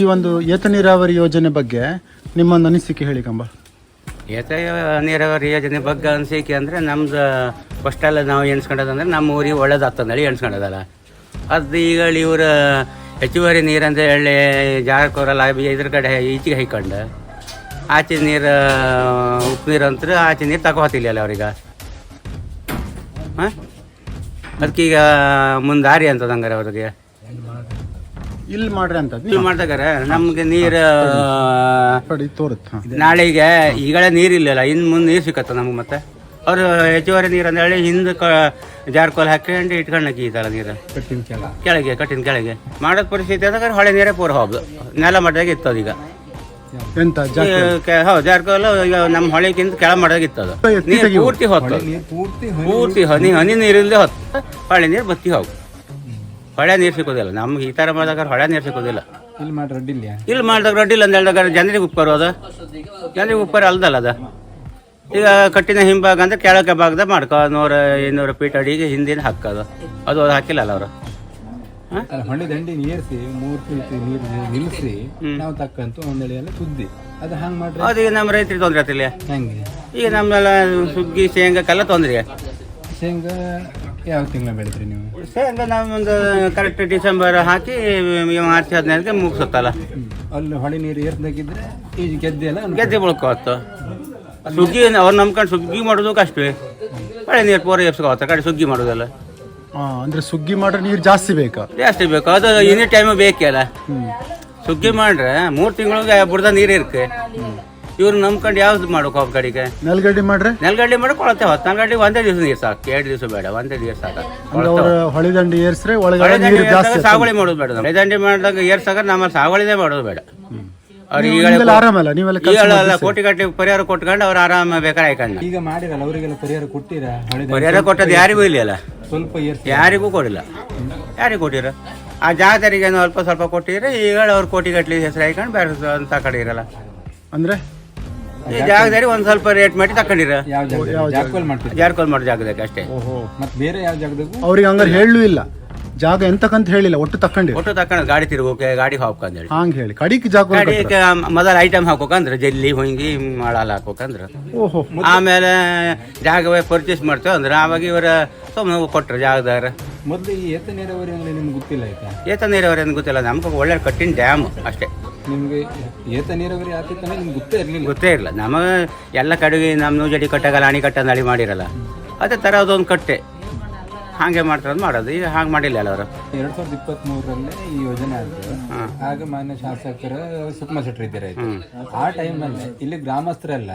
ಈ ಒಂದು ಏತ ನೀರಾವರಿ ಯೋಜನೆ ಬಗ್ಗೆ ನಿಮ್ಮೊಂದು ಅನಿಸಿಕೆ ಹೇಳಿ ಕಂಬ. ಏತ ನೀರಾವರಿ ಯೋಜನೆ ಬಗ್ಗೆ ಅನಿಸಿಕೆ ಅಂದರೆ ನಮ್ದು ಫಸ್ಟೆಲ್ಲ ನಾವು ಎಣಿಸ್ಕೊಂಡದಂದ್ರೆ ನಮ್ಮ ಊರಿಗೆ ಒಳ್ಳೇದಾಗ್ತಂದೇಳಿ ಎಣಿಸ್ಕೊಂಡದಲ್ಲ. ಅದು ಈಗ ಇವರು ಹೆಚ್ಚುವರಿ ನೀರಂತ ಹೇಳಿ ಜಾರಕೋರಲ್ಲ ಇದ್ರ ಕಡೆ ಈಚೆಗೆ ಹೈಕೊಂಡು. ಆಚೆ ನೀರು, ಉಪ್ಪು ನೀರು ಅಂತೂ ಆಚೆ ನೀರು ತಗೋತಿಲ್ಲ ಅವ್ರಿಗೆ. ಹಾಂ? ಅದಕ್ಕೀಗ ಮುಂದೆ ಅಂತದಂಗಾರೆ ಅವ್ರಿಗೆ. ಇಲ್ಲಿ ಮಾಡ್ರಿ ಅಂತ ಇಲ್ಲಿ ಮಾಡ್ದಾಗಾರೆ ನಮ್ಗೆ ನೀರು ತೋರುತ್ತೆ ನಾಳೆಗೆ ಈಗಲೇ ನೀರಿಲ್ಲಲ್ಲ ಇನ್ನು ಮುಂದೆ ನೀರು ಸಿಕ್ಕತ್ತ ನಮ್ಗೆ ಮತ್ತೆ. ಅವರು ಹೆಚ್ಚುವರಿ ನೀರು ಅಂತ ಹೇಳಿ ಹಿಂದೆ ಕ ಜಾರ್ಕೋಲ್ ಹಾಕೊಂಡು ಇಟ್ಕೊಂಡು ಈ ಥರ ನೀರು. ಕೆಳಗೆ. ಕಟ್ಟಿನ ಕೆಳಗೆ. ಮಾಡೋದ್ ಪರಿಸ್ಥಿತಿ ಆದಾಗ ಹೊಳೆ ನೀರೇ ಪೂರ ಹೋಗ್ದು. ನೆಲ ಮಟ್ಟದಾಗ ಇತ್ತು ಅದೀಗ ಎಂತ ಹೌದು ಜಾರ್ಕೋಲ್ ಈಗ ನಮ್ಮ ಹೊಳೆಗಿಂತ ಕೆಳ ಮಟ್ಟದಾಗ ಇತ್ತು ಅದು ನೀರು ಪೂರ್ತಿ ಹೊತ್ತು ಪೂರ್ತಿ ಹನಿ ಹನಿ ನೀರಿಲ್ಲದೆ ಹೊತ್ತು ಹೊಳೆ ನೀರು ಬತ್ತಿ ಹೋಗು. ಹೊಳೆ ನೀರು ಸಿಗೋದಿಲ್ಲ ನಮ್ಗೆ ಈ ಥರ ಮಾಡಿದಾಗ ಹೊಳೆ ನೀರು ಸಿಗೋದಿಲ್ಲ ಇಲ್ಲಿ ಮಾಡಿ ಅಡ್ಡಿಲ್ಲ ಇಲ್ಲಿ ಮಾಡಿದಾಗ ರೊಡ್ಡಿಲ್ಲ ಅಂತ ಹೇಳಿದಾಗ ಜನರಿಗೆ ಉಪ್ಪರು ಅದು. ಜನರಿಗೆ ಉಪ್ಪರು ಅಲ್ದಲ್ಲ ಅದ. ಈಗ ಕಟ್ಟಿನ ಹಿಂಭಾಗ ಅಂದ್ರೆ ಕೆಳಕ್ಕೆ ಭಾಗದ ಮಾಡ್ಕೊ ನೂರ ಇನ್ನೂರು ಫೀಟ್ ಅಡಿಗೆ ಹಿಂದಿನ ಹಾಕೋದು ಅದು. ಅದು ಹಾಕಿಲ್ಲಲ್ಲ ಅವರು. ಅಲ್ಲ ಹೊಳೆ ದಂಡಿ ಏರ್ಸಿ ಮೂರ್ ಫೀಟ್ ನೀರು ನಿಲ್ಲಿಸಿ ನಾವು ತಕ್ಕಂತ ಒಂದೆಳೆ ಎಲ್ಲ ಸುದ್ದಿ. ಅದು ಹಂಗ್ ಮಾಡ್ರಿ? ಅದು ಈಗ ನಮ್ಮ ರೈತರಿಗೆ ತೊಂದರೆ ಆಗ್ತಿಲ್ಲ ಹೆಂಗೆ? ಈಗ ನಮ್ಮೆಲ್ಲ ಸುಗ್ಗಿ ಶೇಂಗಕ್ಕೆಲ್ಲ ತೊಂದ್ರೆ. ಶೇಂಗಾ ಯಾವ ತಿಂಗಳ ಬೆಳಿತೀರಿ ನೀವು? ಶೇಂಗಾ ನಾವೊಂದು ಕರೆಕ್ಟ್ ಡಿಸೆಂಬರ್ ಹಾಕಿ ಮಾರ್ಚ್ ಹದಿನೈದಕ್ಕೆ ಮುಗಿಸುತ್ತಲ್ಲ? ಅಲ್ಲಿ ಹೊಳೆ ನೀರು ಏರ್ದಾಗಿದ್ರೆ ಈಗ ಗೆದ್ದೆ ಎಲ್ಲ ಗೆದ್ದೆ ಬೆಳ್ಕೋತ್ತು ಸುಗ್ಗಿ ಅವ್ರು ನಂಬ್ಕೊಂಡು ಸುಗ್ಗಿ ಮಾಡೋದು ಕಷ್ಟವೇ. ಹೊಳೆ ನೀರು ಪೂರ ಎಪ್ಸ್ಕೋತ ಕಡೆ ಸುಗ್ಗಿ ಮಾಡೋದಲ್ಲ. ಅಂದ್ರೆ ಸುಗ್ಗಿ ಮಾಡ್ರೆ ನೀರು ಜಾಸ್ತಿ ಬೇಕಾ? ಜಾಸ್ತಿ ಬೇಕು. ಅದು ಎನಿ ಟೈಮ್ ಬೇಕಲ್ಲ ಸುಗ್ಗಿ ಮಾಡ್ರೆ ಮೂರು ತಿಂಗಳಿಗೆ ಬುಡ್ದ ನೀರು ಇರ್ಕೆ ಇವ್ರು ನಂಬ್ಕೊಂಡು ಯಾವ್ದು ಮಾಡ್ಬೇಕು ಕಾಫ್ ಕಡೆಗೆ? ನೆಲಗಡ್ಡಿ ಮಾಡ್ರಿ. ನೆಲಗಡ್ಡಿ ಮಾಡಿ ಕೊಳತೆ ಹೊತ್ತು. ಗಡ್ಡಿ ಒಂದೇ ದಿವಸ ನೀರು ಸಾಕು. ಎರಡು ದಿವಸ ಬೇಡ ಒಂದೇ ದಿವಸ ಸಾಕು. ಹೊಳಿ ದಂಡಿ ಹೊಳಿದಂಡಿ ಏರ್ಸ್ರೆ ಒಳಗಡೆ ಸಾಗುವಳಿ ಮಾಡೋದು ಬೇಡ ಹೊಳೆ ದಂಡಿ ಮಾಡಿದಾಗ ಏರ್ಸಾಗ ನಮ್ಮಲ್ಲಿ ಸಾಗುವಳಿದೇ ಮಾಡೋದು ಬೇಡ. ಅವ್ರಿಗೆ ಆರಾಮಲ್ಲ? ನೀವೆಲ್ಲ ಕೋಟಿ ಗಟ್ಟಿ ಪರಿಹಾರ ಕೊಟ್ಕೊಂಡು ಅವ್ರು ಆರಾಮ ಬೇಕಾದ್ರೆ ಆಯ್ಕೊಂಡು. ಈಗ ಮಾಡಿರಲ್ಲ ಅವರಿಗೆಲ್ಲ ಪರಿಹಾರ ಕೊಟ್ಟಿರ? ಪರಿಹಾರ ಕೊಟ್ಟದ್ದು ಯಾರಿಗೂ ಇಲ್ಲ ಸ್ವಲ್ಪ ಯಾರಿಗೂ ಕೊಡಿಲ್ಲ. ಯಾರಿಗೂ ಕೊಟ್ಟಿರ? ಆ ಜಾತರಿಗೆ ಸ್ವಲ್ಪ ಸ್ವಲ್ಪ ಕೊಟ್ಟಿದ್ರೆ ಈಗ ಅವ್ರು ಕೋಟಿ ಗಟ್ಟಲೆ ಹೆಸರು ಹಾಕೊಂಡು ಬೇರೆ ಅಂತ ತಕೊಂಡಿರಲ್ಲ ಅಂದ್ರೆ? ಈ ಜಾಗದಲ್ಲಿ ಒಂದ್ ಸ್ವಲ್ಪ ರೇಟ್ ಮಾಡಿ ತಕೊಂಡಿರ. ಯಾವ ಜಾಗ? ಮಾಡ್ತೀರಿ ಜಾರ್ಕೋಲ್ ಮಾಡೋ ಜಾಗದಾಗ ಅಷ್ಟೇ. ಓಹೋ ಮತ್ತೆ ಬೇರೆ ಯಾವ ಜಾಗದಾಗೂ ಅವ್ರಿಗೆ ಹಂಗಾರೆ ಹೇಳು ಇಲ್ಲ. ಜಾಗ ಎಂತಕ್ಕಂತ ಹೇಳಿಲ್ಲ ಒಟ್ಟು ತಕ್ಕಂಡಿ ಒಟ್ಟು ತಕೊಂಡ್ ಗಾಡಿ ತಿರುಗೋಕೆ ಗಾಡಿ ಹಾಕೋಕಂದೇಳಿ ಅಂತ ಹೇಳಿ. ಕಡಿಕ್ ಜಾಗ ಗಾಡಿ ಮೊದಲ ಐಟಮ್ ಹಾಕೋಕಂದ್ರೆ ಜಲ್ಲಿ ಹೊಂಗಿ ಮಾಡಲ್ಲ ಹಾಕೋಕಂದ್ರೆ ಓಹೋ ಆಮೇಲೆ ಜಾಗವೇ ಪರ್ಚೇಸ್ ಮಾಡ್ತೇವೆ ಅಂದ್ರೆ ಆವಾಗ ಇವರ ಸುಮ್ಮನೆ ಕೊಟ್ರು ಜಾಗದಾರ. ಮೊದಲು ಈ ಏತ ನೀರಾವರಿ ಅಂದ್ರೆ ನಿಮ್ಗೆ ಗೊತ್ತಿಲ್ಲ ಆಯ್ತಾ ಏತ ನೀರಾವರಿ ಅಂತ ಗೊತ್ತಿಲ್ಲ ನಮ್ಗೆ ಒಳ್ಳೆ ಕಟ್ಟಿನ ಡ್ಯಾಮ್ ಅಷ್ಟೇ. ನಿಮ್ಗೆ ಗೊತ್ತೇ ಇರಲಿಲ್ಲ. ಗೊತ್ತೇ ನಮಗೆ ಎಲ್ಲ ಕಡೆಗೆ ನಮ್ಮ ನೂಜಡಿ ಕಟ್ಟಾಗಲ್ಲ ಅಣಿ ಕಟ್ಟ ನಳಿ ಮಾಡಿರಲ್ಲ. ಅದೇ ಥರ ಅದೊಂದು ಕಟ್ಟೆ. ಹಾಗೆ ಮಾಡ್ತಾರೆ ಮಾಡೋದು ಈಗ ಹಾಗೆ ಮಾಡಿಲ್ಲ ಅಲ್ಲ ಅವರು ಎರಡ್ ಸಾವಿರದ ಇಪ್ಪತ್ತ್ ಮೂರಲ್ಲಿ ಈ ಯೋಜನೆ ಆಯ್ತು ಆಗ ಮಾನ್ಯ ಶಾಸಕರು ಸುಕ್ಮ ಶೆಟ್ಟಿ ಇದ್ದಾರೆ ಆಯ್ತು. ಆ ಟೈಮಲ್ಲಿ ಇಲ್ಲಿ ಗ್ರಾಮಸ್ಥರೆಲ್ಲ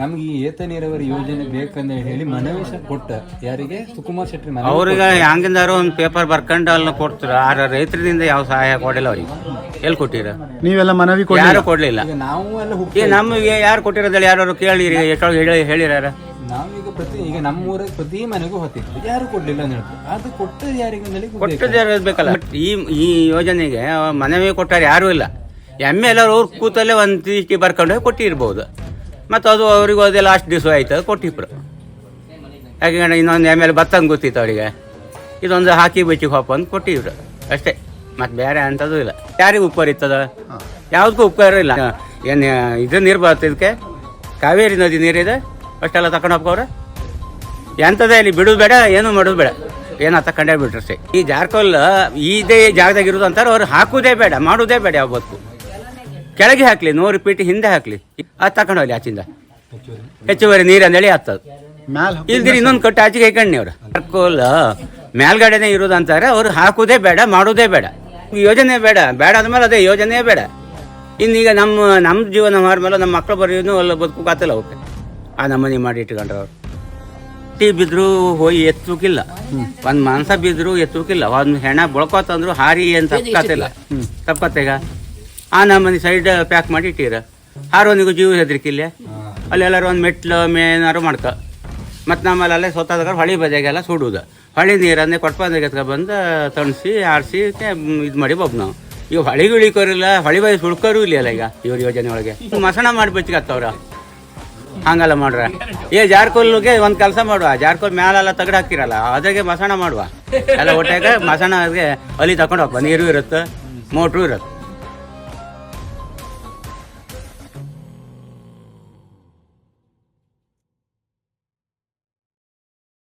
ನಮ್ಗೆ ಈ ಏತ ನೀರಾವರಿ ಯೋಜನೆ ಬೇಕಂತ ಹೇಳಿ ಮನವಿ ಕೊಟ್ಟ ಯಾರಿಗೆ ಸುಕುಮಾರ್ ಶೆಟ್ಟಿ ಮನವಿ ಅವ್ರಿಗೆ ಹಂಗಿಂದಾರು ಒಂದು ಪೇಪರ್ ಬರ್ಕೊಂಡು ಅಲ್ಲಿ ಕೊಡ್ತಾರೆ ಆ ರೈತರಿಂದ ಯಾವ ಸಹಾಯ ಕೊಡಿಲ್ಲ ಅವ್ರಿಗೆ ಎಲ್ಲಿ ಕೊಟ್ಟಿರ ನೀವೆಲ್ಲ ಮನವಿ ಕೊಡಿ ಯಾರು ಕೊಡ್ಲಿಲ್ಲ ಈಗ ನಾವು ಎಲ್ಲ ಹುಟ್ಟಿ ಈಗ ನಮಗೆ ಯಾರು ಕೊಟ್ಟಿರೋದಲ್ಲ ಯಾರು ಕೇಳಿರಿ ಎಷ್ಟೊಳಗೆ ಹೇಳಿ ಹೇಳಿರಾರ ನಾವೀಗ ಪ್ರತಿ ಈಗ ನಮ್ಮ ಊರಿಗೆ ಪ್ರತಿ ಮನೆಗೂ ಹೊತ್ತಿತ್ತು ಯಾರು ಕೊಡ್ಲಿಲ್ಲ ಅಂತ ಹೇಳ್ತಾರೆ. ಅದು ಕೊಟ್ಟದ್ದು ಯಾರಿಗೆ ಬೇಕಲ್ಲ ಈ ಈ ಯೋಜನೆಗೆ ಮನವಿ ಕೊಟ್ಟಾರ ಯಾರೂ ಇಲ್ಲ. ಎಮ್ಮೆ ಎಲ್ಲರೂ ಅವ್ರು ಕೂತಲ್ಲೇ ಒಂದು ತೀಟಿ ಬರ್ಕೊಂಡು ಹೋಗಿ ಕೊಟ್ಟಿರ್ಬೋದು. ಮತ್ತು ಅದು ಅವ್ರಿಗೆ ಹೋದೆ ಲಾಸ್ಟ್ ದಿವಸ ಆಯ್ತು ಕೊಟ್ಟಿಬ್ರು. ಯಾಕೆಂದ್ರೆ ಇನ್ನೊಂದು ಎಂ ಎಲ್ ಬತ್ತಂಗೆ ಗೊತ್ತಿತ್ತು ಅವರಿಗೆ. ಇದೊಂದು ಹಾಕಿ ಬಿಚ್ಚಿಗೆ ಹೋಪ ಅಂತ ಕೊಟ್ಟಿದ್ರು. ಅಷ್ಟೇ. ಮತ್ತು ಬೇರೆ ಅಂಥದ್ದು ಇಲ್ಲ. ಯಾರಿಗೂ ಉಪಕಾರ ಇರ್ತದ ಯಾವುದಕ್ಕೂ ಉಪಕಾರ ಇಲ್ಲ. ಏನು ಇದು ನೀರು ಬರುತ್ತೆ ಇದಕ್ಕೆ ಕಾವೇರಿ ನದಿ ನೀರಿದೆ? ಅಷ್ಟೆಲ್ಲ ತಗೊಂಡು ಹೋಗ್ಕವ್ರೆ ಎಂಥದೇ ಇಲ್ಲಿ ಬಿಡೋದು ಬೇಡ ಏನೂ ಮಾಡೋದು ಬೇಡ. ಏನೋ ತಕೊಂಡೇ ಬಿಟ್ರು ಅಷ್ಟೇ. ಈ ಜಾರ್ಕೋಲ್ ಇದೇ ಜಾಗದಾಗ ಇರೋದು ಅಂತಾರೆ ಅವ್ರು ಹಾಕೋದೇ ಬೇಡ ಮಾಡೋದೇ ಬೇಡ ಯಾವ ಬದುಕು ಕೆಳಗೆ ಹಾಕ್ಲಿ ನೂರು ಪೀಟಿ ಹಿಂದೆ ಹಾಕ್ಲಿ. ಅದು ತಗೊಂಡು ಹೋಗ್ಲಿ ಆಚಿಂದ ಹೆಚ್ಚುವರಿ ನೀರು ಅಂದೇಳಿ ಆಗ್ತದೆ. ಇಲ್ದಿರಿ ಇನ್ನೊಂದು ಕಟ್ಟು ಆಚೆಗೆ ಹಾಕಣ್ಣಿ ಅವ್ರು ಜಾರ್ಕೋಲ್ ಮೇಲ್ಗಡೆನೆ ಇರೋದು ಅಂತಾರೆ ಅವ್ರು ಹಾಕೋದೇ ಬೇಡ ಮಾಡೋದೇ ಬೇಡ. ಯೋಜನೆ ಬೇಡ ಬೇಡ ಆದ್ಮೇಲೆ ಅದೇ ಯೋಜನೆ ಬೇಡ. ಇನ್ನೀಗ ನಮ್ಮ ನಮ್ಮ ಜೀವನ ಮಾರ್ಮೇಲೆ ನಮ್ಮ ಮಕ್ಕಳು ಬರೆಯೋನು ಅಲ್ಲ ಬದುಕು ಕಾತಲ್ಲ ಅವಕ್ಕೆ ಆ ನಮ್ಮನೆ ಮಾಡಿ ಇಟ್ಕೊಂಡ್ರು ಅವ್ರು. ಟೀ ಬಿದ್ರು ಹೋಗಿ ಎತ್ತುಕಿಲ್ಲ. ಒಂದು ಮಾಂಸ ಬಿದ್ರು ಎತ್ತುಕಿಲ್ಲ. ಒಂದು ಹೆಣ ಬಳ್ಕೋತಂದ್ರು ಹಾರಿ ಏನ್ ಹ್ಞೂ ತಪ್ಪತ್ತೆಗ ಆ ನಮ್ಮನೆ ಸೈಡ್ ಪ್ಯಾಕ್ ಮಾಡಿ ಇಟ್ಟಿರ. ಹಾರೋನಿಗೂ ಜೀವ ಹೆದರಿಕಿಲ್ಲ. ಅಲ್ಲೆಲ್ಲರೂ ಒಂದು ಮೆಟ್ಲು ಮೇನಾರು ಮಾಡ್ಕ. ಮತ್ತು ನಮ್ಮಲ್ಲಿ ಅಲ್ಲೇ ಸ್ವತಃ ಹೊಳಿ ಬದಿಯಾಗೆಲ್ಲ ಸುಡುದು. ಹೊಳಿ ನೀರನ್ನೇ ಕೊಟ್ಟ ಎತ್ಕೊ ಬಂದು ತಣಿಸಿ ಆರಿಸಿ ಇದು ಮಾಡಿ ಬಬ್ ನಾವು. ಈಗ ಹೊಳಿಗೆ ಇಳಿಕೋರಿಲ್ಲ ಹೊಳಿ ಬದಿ ಸುಡ್ಕೋರು ಇಲ್ಲ ಈಗ ಇವ್ರ ಯೋಜನೆ ಒಳಗೆ. ಮಸಣ ಮಾಡಿ ಬೆಚ್ಚಿಗತ್ತವ್ರ ಹಂಗಲ್ಲ ಮಾಡ್ರ. ಏ, ಜಾರ್ಕೋಲ್ಗೆ ಒಂದ್ ಕೆಲಸ ಮಾಡುವ. ಜಾರ್ಕೋಲ್ ಮ್ಯಾಲೆಲ್ಲ ತಗಡ್ ಹಾಕಿರಲ್ಲ ಅದ್ರಾಗೆ ಮಸಾಣ ಮಾಡುವ. ಎಲ್ಲ ಒಟ್ಟಾಗ ಮಸಾಣ ಅಲ್ಲಿ ತಗೊಂಡು ಹೋಗ್ಬ. ನೀರು ಇರುತ್ತೆ, ಮೋಟ್ರು ಇರುತ್ತೆ.